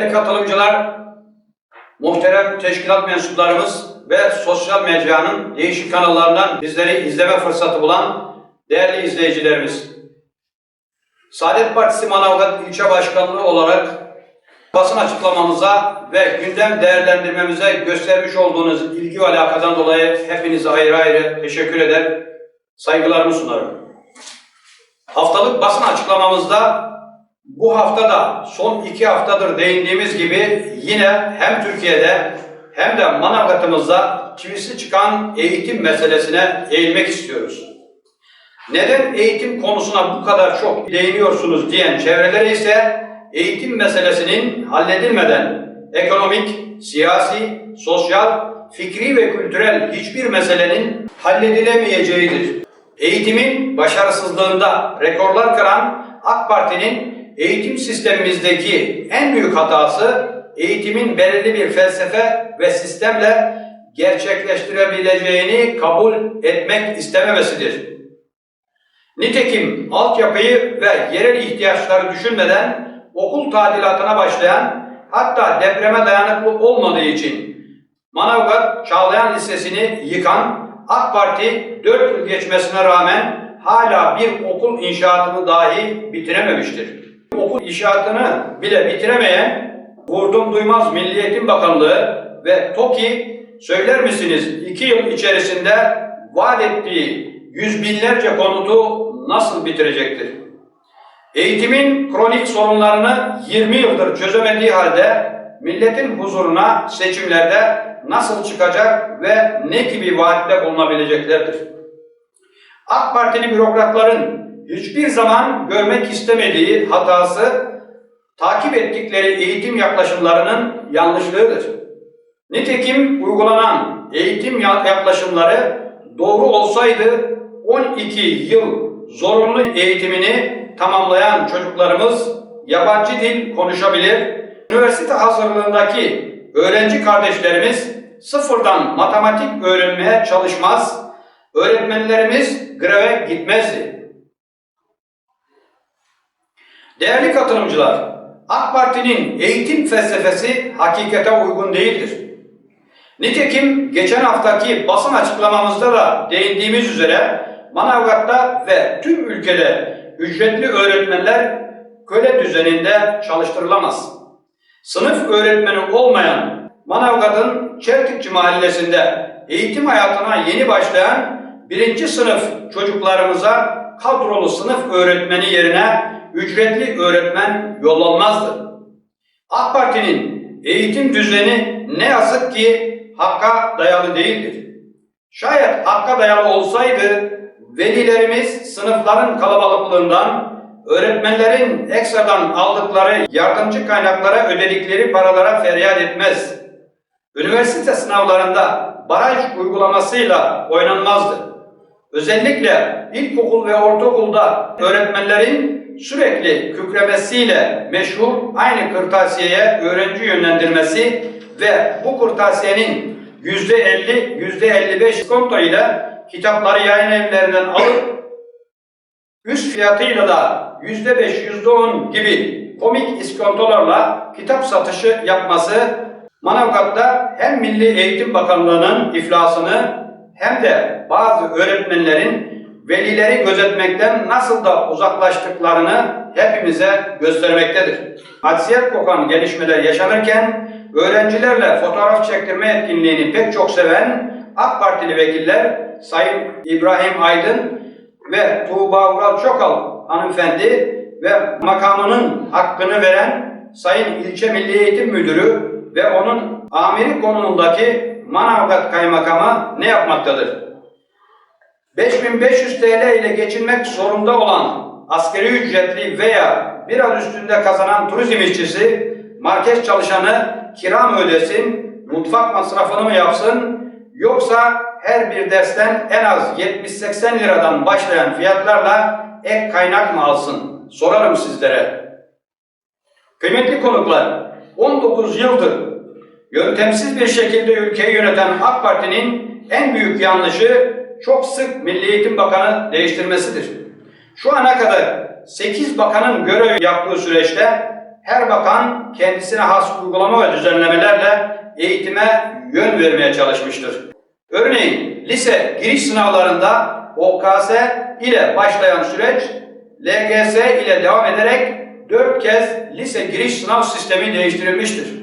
Değerli katılımcılar, muhterem teşkilat mensuplarımız ve sosyal mecranın değişik kanallarından bizleri izleme fırsatı bulan değerli izleyicilerimiz. Saadet Partisi Manavgat İlçe Başkanlığı olarak basın açıklamamıza ve gündem değerlendirmemize göstermiş olduğunuz ilgi ve alakadan dolayı hepinize ayrı ayrı teşekkür eder, saygılarımı sunarım. Haftalık basın açıklamamızda bu hafta da son iki haftadır değindiğimiz gibi yine hem Türkiye'de hem de Manavgat'ımızda çivisi çıkan eğitim meselesine eğilmek istiyoruz. Neden eğitim konusuna bu kadar çok değiniyorsunuz diyen çevrelere ise eğitim meselesinin halledilmeden ekonomik, siyasi, sosyal, fikri ve kültürel hiçbir meselenin halledilemeyeceğidir. Eğitimin başarısızlığında rekorlar kıran AK Parti'nin eğitim sistemimizdeki en büyük hatası eğitimin belirli bir felsefe ve sistemle gerçekleştirebileceğini kabul etmek istememesidir. Nitekim altyapıyı ve yerel ihtiyaçları düşünmeden okul tadilatına başlayan hatta depreme dayanıklı olmadığı için Manavgat Çağlayan Lisesi'ni yıkan AK Parti 4 yıl geçmesine rağmen hala bir okul inşaatını dahi bitirememiştir. Okul inşaatını bile bitiremeyen Vurdum Duymaz Milli Eğitim Bakanlığı ve TOKİ söyler misiniz 2 yıl içerisinde vaat ettiği yüz binlerce konutu nasıl bitirecektir? Eğitimin kronik sorunlarını 20 yıldır çözemediği halde milletin huzuruna seçimlerde nasıl çıkacak ve ne gibi vaatte bulunabileceklerdir? AK Partili bürokratların hiçbir zaman görmek istemediği hatası takip ettikleri eğitim yaklaşımlarının yanlışlığıdır. Nitekim uygulanan eğitim yaklaşımları doğru olsaydı 12 yıl zorunlu eğitimini tamamlayan çocuklarımız yabancı dil konuşabilir, üniversite hazırlığındaki öğrenci kardeşlerimiz sıfırdan matematik öğrenmeye çalışmaz, öğretmenlerimiz greve gitmezdi. Değerli katılımcılar, AK Parti'nin eğitim felsefesi hakikate uygun değildir. Nitekim geçen haftaki basın açıklamamızda da değindiğimiz üzere Manavgat'ta ve tüm ülkede ücretli öğretmenler köle düzeninde çalıştırılamaz. Sınıf öğretmeni olmayan Manavgat'ın Çeltikçi mahallesinde eğitim hayatına yeni başlayan birinci sınıf çocuklarımıza kadrolu sınıf öğretmeni yerine ücretli öğretmen yollanmazdı. AK Parti'nin eğitim düzeni ne yazık ki hakka dayalı değildir. Şayet hakka dayalı olsaydı velilerimiz sınıfların kalabalıklığından, öğretmenlerin ekstradan aldıkları yardımcı kaynaklara ödedikleri paralara feryat etmez. Üniversite sınavlarında baraj uygulamasıyla oynanmazdı. Özellikle ilkokul ve ortaokulda öğretmenlerin sürekli kükremesiyle meşhur aynı kırtasiyeye öğrenci yönlendirmesi ve bu kırtasiyenin yüzde elli, yüzde elli beş konto ile kitapları yayın evlerinden alıp üst fiyatıyla da yüzde beş, yüzde on gibi komik iskontolarla kitap satışı yapması Manavgat'ta hem Milli Eğitim Bakanlığı'nın iflasını hem de bazı öğretmenlerin velileri gözetmekten nasıl da uzaklaştıklarını hepimize göstermektedir. Hadsiyet kokan gelişmeler yaşanırken öğrencilerle fotoğraf çektirme etkinliğini pek çok seven AK Partili vekiller Sayın İbrahim Aydın ve Tuğba Ural Çokal hanımefendi ve makamının hakkını veren Sayın İlçe Milli Eğitim Müdürü ve onun amiri konumundaki Manavgat Kaymakamı ne yapmaktadır? 5500 TL ile geçinmek zorunda olan askeri ücretli veya biraz üstünde kazanan turizm işçisi market çalışanı kira mı ödesin, mutfak masrafını mı yapsın yoksa her bir dersten en az 70-80 liradan başlayan fiyatlarla ek kaynak mı alsın? Sorarım sizlere. Kıymetli konuklar, 19 yıldır yöntemsiz bir şekilde ülkeyi yöneten AK Parti'nin en büyük yanlışı çok sık Milli Eğitim Bakanı değiştirmesidir. Şu ana kadar 8 bakanın görev yaptığı süreçte her bakan kendisine has uygulama ve düzenlemelerle eğitime yön vermeye çalışmıştır. Örneğin lise giriş sınavlarında OKS ile başlayan süreç LGS ile devam ederek 4 kez lise giriş sınav sistemi değiştirilmiştir.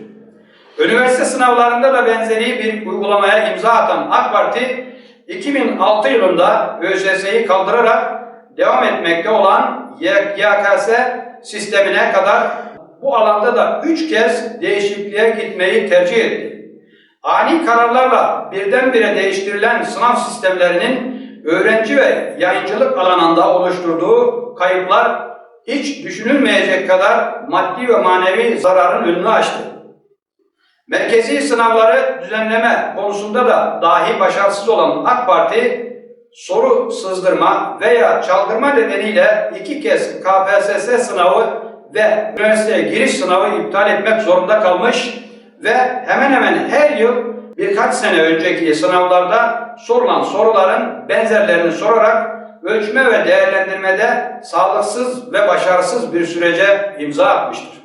Üniversite sınavlarında da benzeri bir uygulamaya imza atan AK Parti 2006 yılında ÖSS'yi kaldırarak devam etmekte olan YKS sistemine kadar bu alanda da 3 kez değişikliğe gitmeyi tercih etti. Ani kararlarla birdenbire değiştirilen sınav sistemlerinin öğrenci ve yayıncılık alanında oluşturduğu kayıplar hiç düşünülmeyecek kadar maddi ve manevi zararın önünü açtı. Merkezi sınavları düzenleme konusunda da dahi başarısız olan AK Parti, soru sızdırma veya çaldırma nedeniyle iki kez KPSS sınavı ve üniversiteye giriş sınavı iptal etmek zorunda kalmış ve hemen hemen her yıl birkaç sene önceki sınavlarda sorulan soruların benzerlerini sorarak ölçme ve değerlendirmede sağlıksız ve başarısız bir sürece imza atmıştır.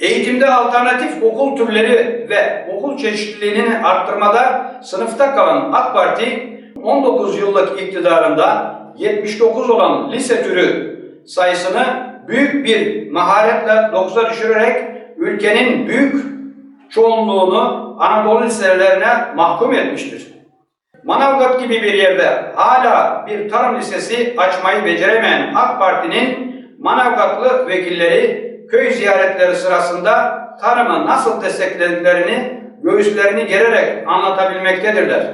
Eğitimde alternatif okul türleri ve okul çeşitliliğini arttırmada sınıfta kalan AK Parti 19 yıllık iktidarında 79 olan lise türü sayısını büyük bir maharetle 9'a düşürerek ülkenin büyük çoğunluğunu Anadolu liselerine mahkum etmiştir. Manavgat gibi bir yerde hala bir tarım lisesi açmayı beceremeyen AK Parti'nin Manavgatlı vekilleri köy ziyaretleri sırasında tarımı nasıl desteklediklerini göğüslerini gererek anlatabilmektedirler.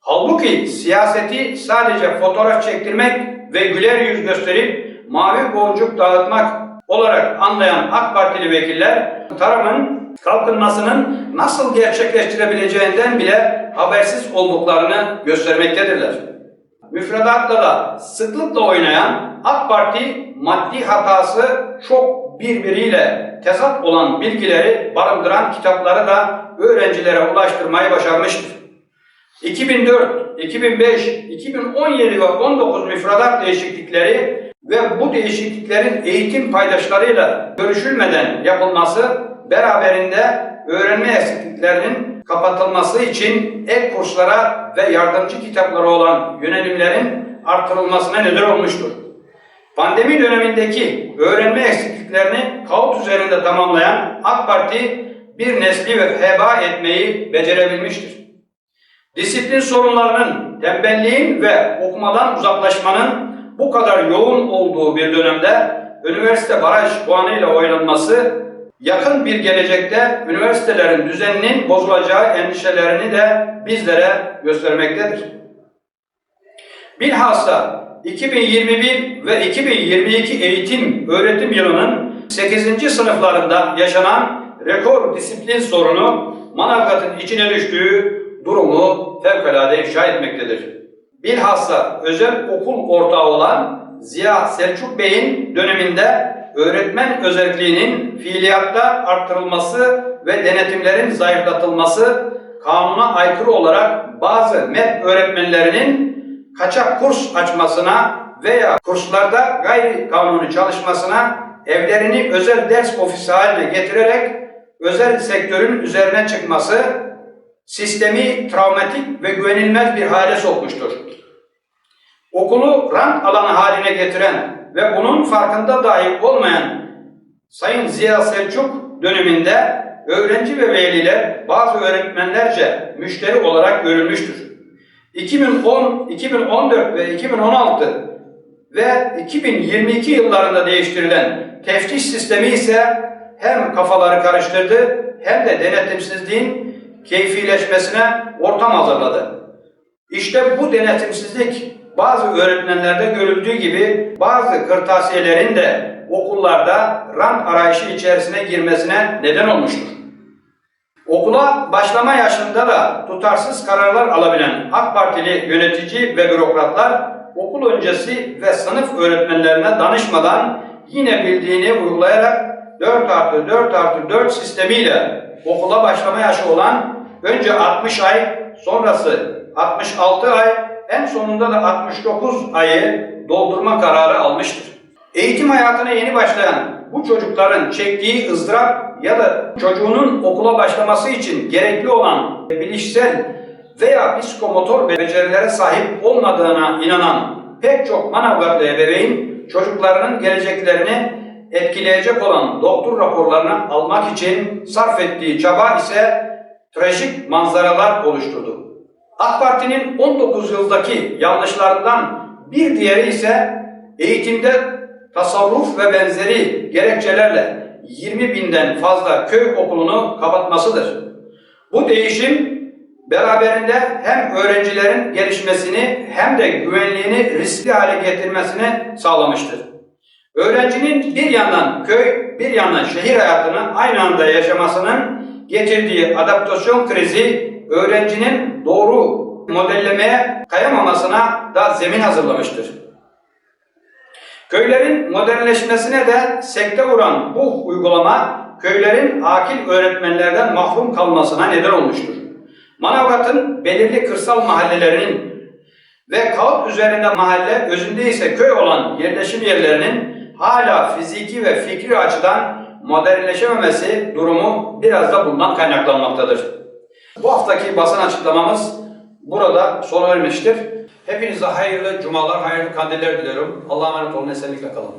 Halbuki siyaseti sadece fotoğraf çektirmek ve güler yüz gösterip mavi boncuk dağıtmak olarak anlayan AK Partili vekiller tarımın kalkınmasının nasıl gerçekleştirebileceğinden bile habersiz olduklarını göstermektedirler. Müfredatla da sıklıkla oynayan AK Parti maddi hatası çok birbiriyle tezat olan bilgileri barındıran kitapları da öğrencilere ulaştırmayı başarmıştır. 2004, 2005, 2017 ve 19 müfredat değişiklikleri ve bu değişikliklerin eğitim paydaşlarıyla görüşülmeden yapılması beraberinde öğrenme eksikliklerinin kapatılması için ek kurslara ve yardımcı kitaplara olan yönelimlerin artırılmasına neden olmuştur. Pandemi dönemindeki öğrenme eksikliklerini kağıt üzerinde tamamlayan AK Parti bir nesli ve heba etmeyi becerebilmiştir. Disiplin sorunlarının, tembelliğin ve okumadan uzaklaşmanın bu kadar yoğun olduğu bir dönemde üniversite baraj puanıyla oynanması yakın bir gelecekte üniversitelerin düzeninin bozulacağı endişelerini de bizlere göstermektedir. Bilhassa 2021 ve 2022 eğitim öğretim yılının 8. sınıflarında yaşanan rekor disiplin sorunu Manavgat'ın içine düştüğü durumu fevkalade ifşa etmektedir. Bilhassa özel okul ortağı olan Ziya Selçuk Bey'in döneminde öğretmen özelliğinin fiiliyatta arttırılması ve denetimlerin zayıflatılması kanuna aykırı olarak bazı MEP öğretmenlerinin kaçak kurs açmasına veya kurslarda gayri kanuni çalışmasına evlerini özel ders ofisi haline getirerek özel sektörün üzerine çıkması sistemi travmatik ve güvenilmez bir hale sokmuştur. Okulu rant alanı haline getiren ve bunun farkında dahi olmayan Sayın Ziya Selçuk döneminde öğrenci ve veliler bazı öğretmenlerce müşteri olarak görülmüştür. 2010, 2014 ve 2016 ve 2022 yıllarında değiştirilen teftiş sistemi ise hem kafaları karıştırdı hem de denetimsizliğin keyfileşmesine ortam hazırladı. İşte bu denetimsizlik bazı öğretmenlerde görüldüğü gibi bazı kırtasiyelerin de okullarda rant arayışı içerisine girmesine neden olmuştur. Okula başlama yaşında da tutarsız kararlar alabilen AK Partili yönetici ve bürokratlar okul öncesi ve sınıf öğretmenlerine danışmadan yine bildiğini uygulayarak 4 artı 4 artı 4 sistemiyle okula başlama yaşı olan önce 60 ay sonrası 66 ay en sonunda da 69 ayı doldurma kararı almıştır. Eğitim hayatına yeni başlayan bu çocukların çektiği ızdırap ya da çocuğunun okula başlaması için gerekli olan bilişsel veya psikomotor becerilere sahip olmadığına inanan pek çok Manavgatlı ebeveyn çocuklarının geleceklerini etkileyecek olan doktor raporlarını almak için sarf ettiği çaba ise trajik manzaralar oluşturdu. AK Parti'nin 19 yıldaki yanlışlarından bir diğeri ise eğitimde tasarruf ve benzeri gerekçelerle 20 binden fazla köy okulunu kapatmasıdır. Bu değişim beraberinde hem öğrencilerin gelişmesini hem de güvenliğini riskli hale getirmesini sağlamıştır. Öğrencinin bir yandan köy, bir yandan şehir hayatını aynı anda yaşamasının getirdiği adaptasyon krizi öğrencinin doğru modellemeye kayamamasına da zemin hazırlamıştır. Köylerin modernleşmesine de sekte vuran bu uygulama köylerin akil öğretmenlerden mahrum kalmasına neden olmuştur. Manavgat'ın belirli kırsal mahallelerinin ve kağıt üzerinde mahalle özünde ise köy olan yerleşim yerlerinin hala fiziki ve fikri açıdan modernleşememesi durumu biraz da bundan kaynaklanmaktadır. Bu haftaki basın açıklamamız burada sona ermiştir. Hepinize hayırlı cumalar, hayırlı kandiller diliyorum. Allah'a emanet olun, esenlikle kalın.